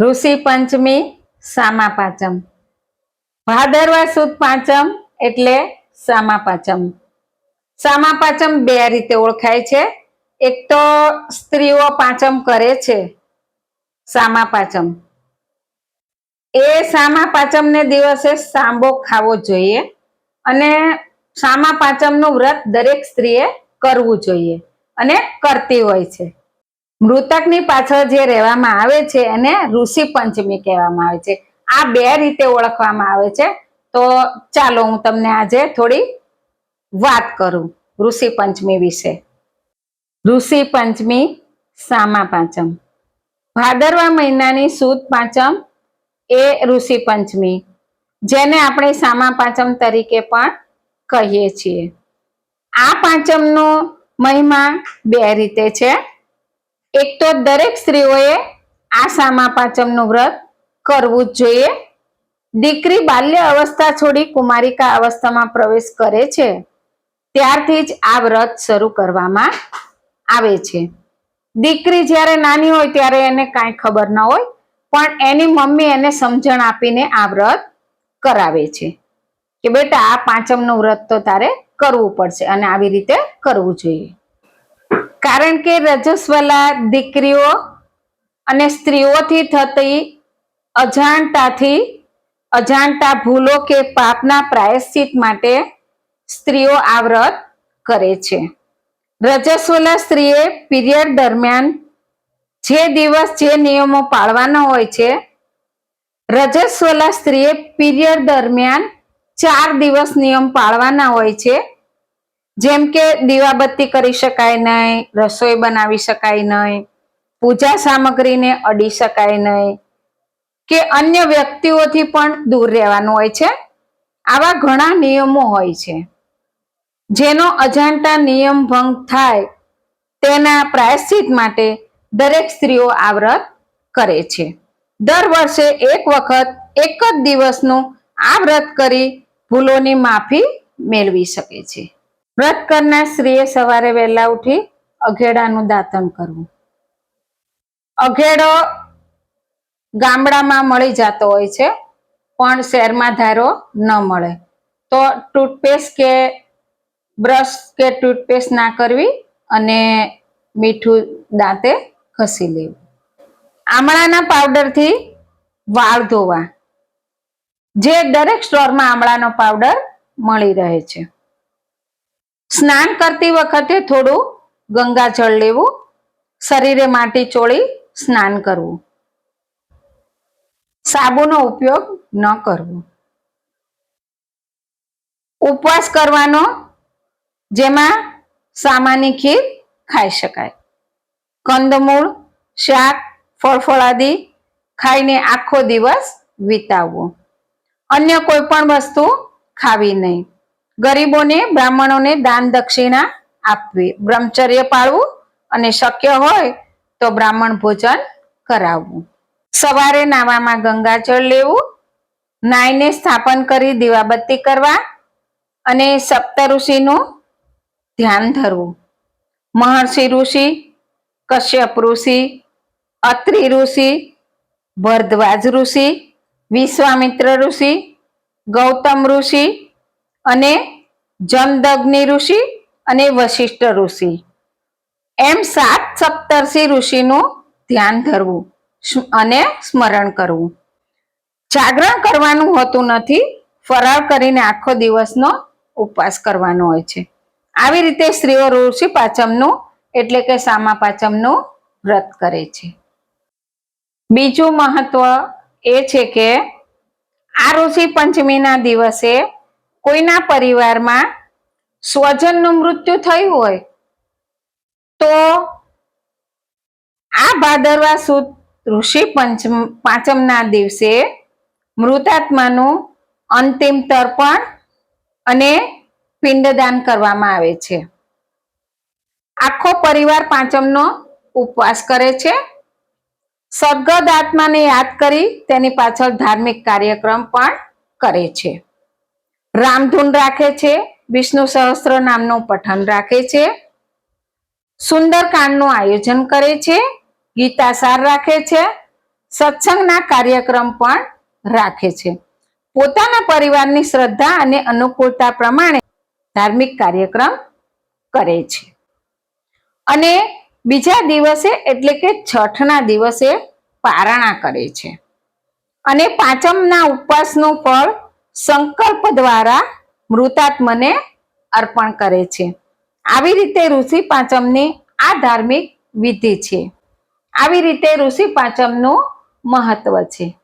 ઋષિ પંચમી, સામા પાંચમ. ભાદરવા સુદ પાંચમ એટલે સામા પાંચમ. સામા પાંચમ બે રીતે ઓળખાય છે. એક તો સ્ત્રીઓ પાંચમ કરે છે. સામા પાંચમ. એ સામા પાંચમને દિવસે સાંબો ખાવો જોઈએ અને સામા પાંચમનું વ્રત દરેક સ્ત્રીએ કરવું જોઈએ અને કરતી હોય છે. મૃતકની પાછળ જે રહેવામાં આવે છે એને ઋષિ પંચમી કહેવામાં આવે છે. આ બે રીતે ઓળખવામાં આવે છે. તો ચાલો હું તમને આજે થોડી વાત કરું ઋષિ પંચમી વિશે. ઋષિ પંચમી સામા પાંચમ. ભાદરવા મહિનાની સુદ પાંચમ એ ઋષિ પંચમી, જેને આપણે સામા પાંચમ તરીકે પણ કહીએ છીએ. આ પાંચમનો મહિમા બે રીતે છે. એક તો દરેક સ્ત્રીઓએ આ સામા પાંચમનું વ્રત કરવું જ જોઈએ. દીકરી બાલ્ય અવસ્થા છોડી કુમારિકા અવસ્થામાં પ્રવેશ કરે છે. ત્યારથી જ આ વ્રત શરૂ કરવામાં આવે છે. દીકરી જ્યારે નાની હોય ત્યારે એને કાંઈ ખબર ન હોય, પણ એની મમ્મી એને સમજણ આપીને આ વ્રત કરાવે છે. કે બેટા, આ પાંચમનું વ્રત તો તારે કરવું પડશે અને આવી રીતે કરવું જોઈએ. કારણ કે રજસ્વલા દીકરીઓ અને સ્ત્રીઓથી થતી અજાણતાથી અજાણતા ભૂલો કે પાપના પ્રાયશ્ચિત માટે સ્ત્રીઓ આ વ્રત કરે છે. રજસ્વલા સ્ત્રીએ પીરિયડ દરમિયાન જે દિવસ જે નિયમો પાળવાના હોય છે, રજસ્વલા સ્ત્રીએ પીરિયડ દરમિયાન ચાર દિવસ નિયમ પાળવાના હોય છે જેમ કે દીવાબત્તી કરી શકાય નહીં, રસોઈ બનાવી શકાય નહીં, પૂજા સામગ્રીને અડી શકાય નહીં કે અન્ય વ્યક્તિઓથી પણ દૂર રહેવાનું હોય છે. આવા ઘણા નિયમો હોય છે. જેનો અજાણતા નિયમ ભંગ થાય તેના પ્રાયશ્ચિત માટે દરેક સ્ત્રીઓ આ વ્રત કરે છે. દર વર્ષે એક વખત, એક જ દિવસનું આ વ્રત કરી ભૂલોની માફી મેળવી શકે છે. વ્રત કરનાર સ્ત્રીએ સવારે વહેલા ઉઠી અઘેડાનું દાંતણ કરવું. અઘેડો ગામડામાં મળી જતો હોય છે, પણ શહેરમાં ધારો ન મળે. તો ટૂથપેસ્ટ કે બ્રશ કે ટૂથપેસ્ટ ના કરવી અને મીઠું દાંતે ઘસી લેવું. આમળાના પાવડરથી વાળ ધોવા. જે દરેક સ્ટોરમાં આમળાનો પાવડર મળી રહે છે. સ્નાન કરતી વખતે થોડું ગંગાજળ લેવું, શરીરે માટી ચોળી સ્નાન કરવું. સાબુનો ઉપયોગ ન કરવો. ઉપવાસ કરવાનો, જેમાં સામાન્ય ખીર ખાઈ શકાય. કંદમૂળ, શાક ફળફળાદી ખાઈને આખો દિવસ વિતાવવો. અન્ય કોઈ પણ વસ્તુ ખાવી નહીં. ગરીબોને, બ્રાહ્મણોને દાન દક્ષિણા આપવી. બ્રહ્મચર્ય પાળવું અને શક્ય હોય તો બ્રાહ્મણ ભોજન કરાવવું. સવારે નાવામાં ગંગાજળ લેવું, નાઈને સ્થાપન કરી દીવાબત્તી કરવા અને સપ્તઋષિનું ધ્યાન ધરવું. મહર્ષિ ઋષિ, કશ્યપ ઋષિ, અત્રિ ઋષિ, ભરદ્વાજ ઋષિ, વિશ્વામિત્ર ઋષિ, ગૌતમ ઋષિ અને જમદગ્નિ ઋષિ અને વશિષ્ઠ ઋષિ. એમ સાત સપ્તર્ષિ ઋષિનું ધ્યાન ધરવું અને સ્મરણ કરવું. જાગરણ કરવાનું હોતું નથી, ફરાળ કરીને આખો દિવસનો ઉપવાસ કરવાનો હોય છે. આવી રીતે સ્ત્રીઓ ઋષિ પાંચમનું, એટલે કે સામા પાંચમનું વ્રત કરે છે. બીજું મહત્વ એ છે કે, આ ઋષિ પંચમીના દિવસે કોઈના પરિવારમાં સ્વજનનું મૃત્યુ થયું હોય, તો આ ભાદરવા સુદ ઋષિ પંચમ, પાંચમના દિવસે મૃતાત્માનું અંતિમ તર્પણ અને પિંડદાન કરવામાં આવે છે. આખો પરિવાર પાંચમનો ઉપવાસ કરે છે. સદગત આત્માને યાદ કરી તેની પાછળ ધાર્મિક કાર્યક્રમ પણ કરે છે. રામધૂન રાખે છે, વિષ્ણુ સહસ્ત્ર નામનું પઠન રાખે છે, સુંદરકાંડનું આયોજન કરે છે, ગીતાસાર રાખે છે, સત્સંગના કાર્યક્રમ પણ રાખે છે. પોતાના પરિવારની શ્રદ્ધા અને અનુકૂળતા પ્રમાણે ધાર્મિક કાર્યક્રમ કરે છે. અને બીજા દિવસે એટલે કે છઠના દિવસે પારણા કરે છે. અને પાંચમના ઉપવાસનું ફળ સંકલ્પ દ્વારા મૃતાત્મને અર્પણ કરે છે. આવી રીતે ઋષિ પાંચમની આ ધાર્મિક વિધિ છે. આવી રીતે ઋષિ પાંચમનું મહત્વ છે.